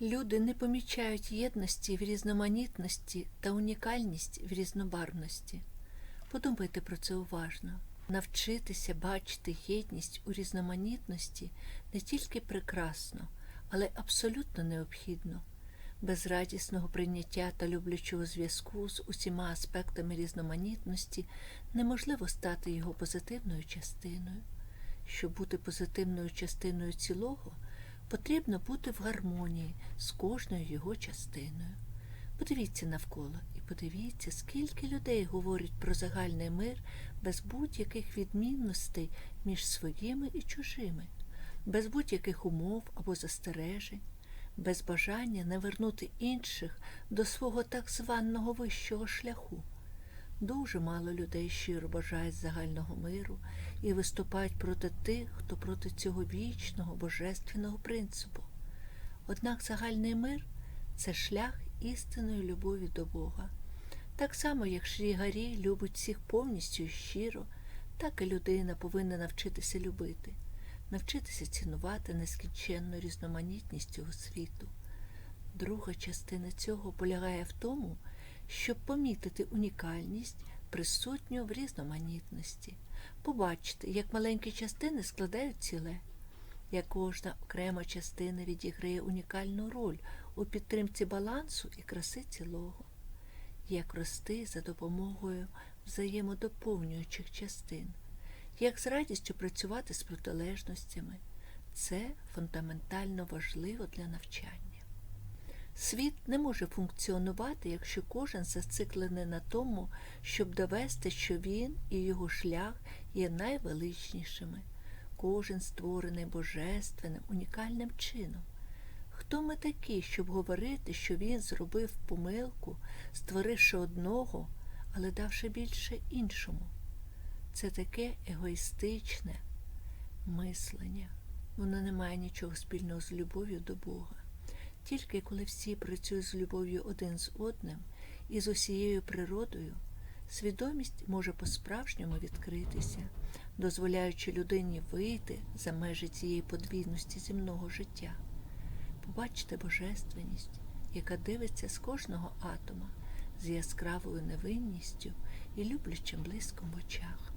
Люди не помічають єдності в різноманітності та унікальність в різнобарвності. Подумайте про це уважно. Навчитися бачити єдність у різноманітності не тільки прекрасно, але абсолютно необхідно. Без радісного прийняття та люблячого зв'язку з усіма аспектами різноманітності неможливо стати його позитивною частиною. Щоб бути позитивною частиною цілого, потрібно бути в гармонії з кожною його частиною. Подивіться навколо і подивіться, скільки людей говорять про загальний мир без будь-яких відмінностей між своїми і чужими, без будь-яких умов або застережень, без бажання навернути інших до свого так званого вищого шляху. Дуже мало людей щиро бажають загального миру і виступають проти тих, хто проти цього вічного божественного принципу. Однак загальний мир це шлях істинної любові до Бога. Так само, як Шрі Гарі любить всіх повністю і щиро, так і людина повинна навчитися любити, навчитися цінувати нескінченну різноманітність цього світу. Друга частина цього полягає в тому, щоб помітити унікальність, присутню в різноманітності, побачити, як маленькі частини складають ціле, як кожна окрема частина відіграє унікальну роль у підтримці балансу і краси цілого, як рости за допомогою взаємодоповнюючих частин, як з радістю працювати з протилежностями. Це фундаментально важливо для навчання. Світ не може функціонувати, якщо кожен зациклений на тому, щоб довести, що він і його шлях є найвеличнішими, кожен створений божественним, унікальним чином. Хто ми такі, щоб говорити, що він зробив помилку, створивши одного, але давши більше іншому? Це таке егоїстичне мислення. Воно не має нічого спільного з любов'ю до Бога. Тільки коли всі працюють з любов'ю один з одним і з усією природою, свідомість може по-справжньому відкритися, дозволяючи людині вийти за межі цієї подвійності земного життя. Побачте божественність, яка дивиться з кожного атома з яскравою невинністю і люблячим блиском в очах.